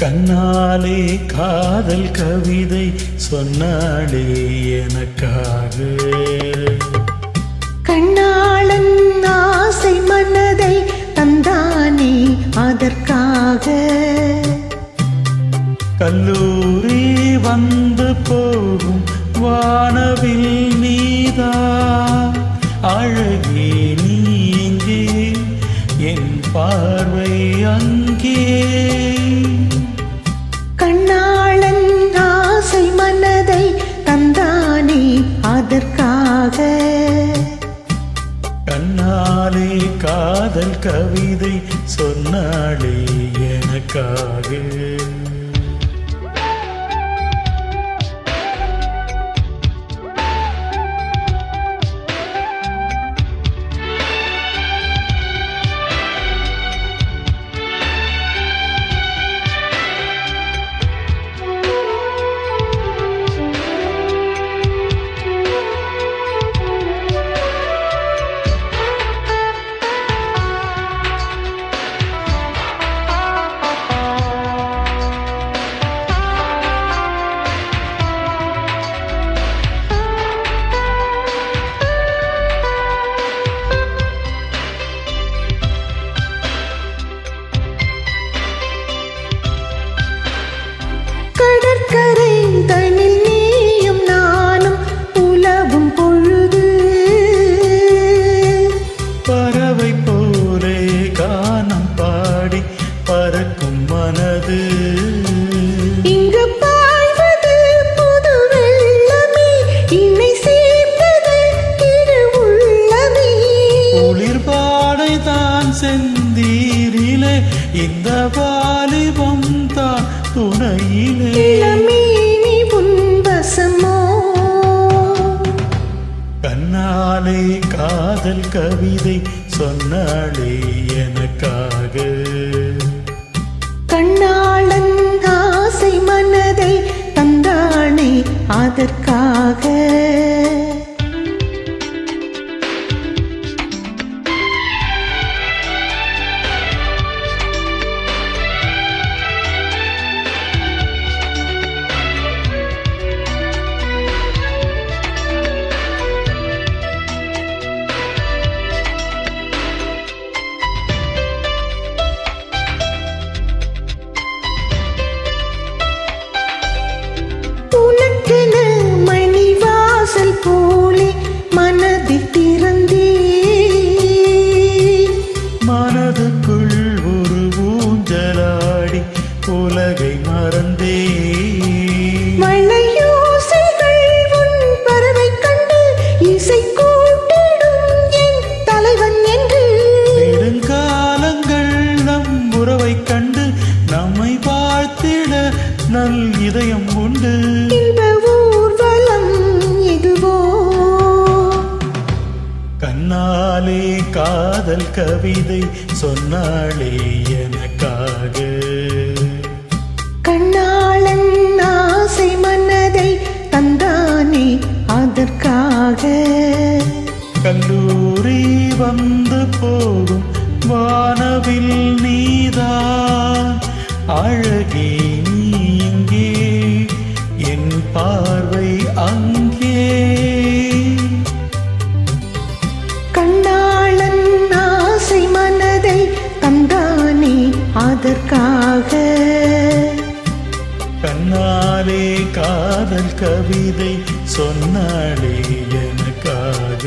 கண்ணாலே காதல் கவிதை சொன்னாலே எனக்காக. கண்ணாளன் ஆசை மனதை தந்தானே அதற்காக. கல்லூரி வந்து போகும் வானவில் நீதா. அழகே நீ எங்கே என் பார்வை அங்கே. கண்ணாளன் ஆசை மனதை தந்தானே அதற்காக. கண்ணாலே காதல் கவிதை சொன்னாளே எனக்காக. செந்தீரிலே இந்த வாலிபம் தான் துணையிலே. கண்ணாலே காதல் கவிதை சொன்னாலே எனக்காக. கண்ணாளன் ஆசை மனதை தந்தானே அதற்காக. நம் உறவை கண்டு நம்மை வாழ்த்திட நல் இதயம் உண்டு. கண்ணாலே காதல் கவிதை சொன்னாலே எனக்காக. கண்ணாளன் ஆசை மனதை தந்தானே அதற்காக. கல்லூரி வந்து போகும் வானவில் நீதான் அழகே நீ இங்கே என் பார்வை அதற்காக கண்ணாலே காதல் கவிதை சொன்னாலே எனக்காக.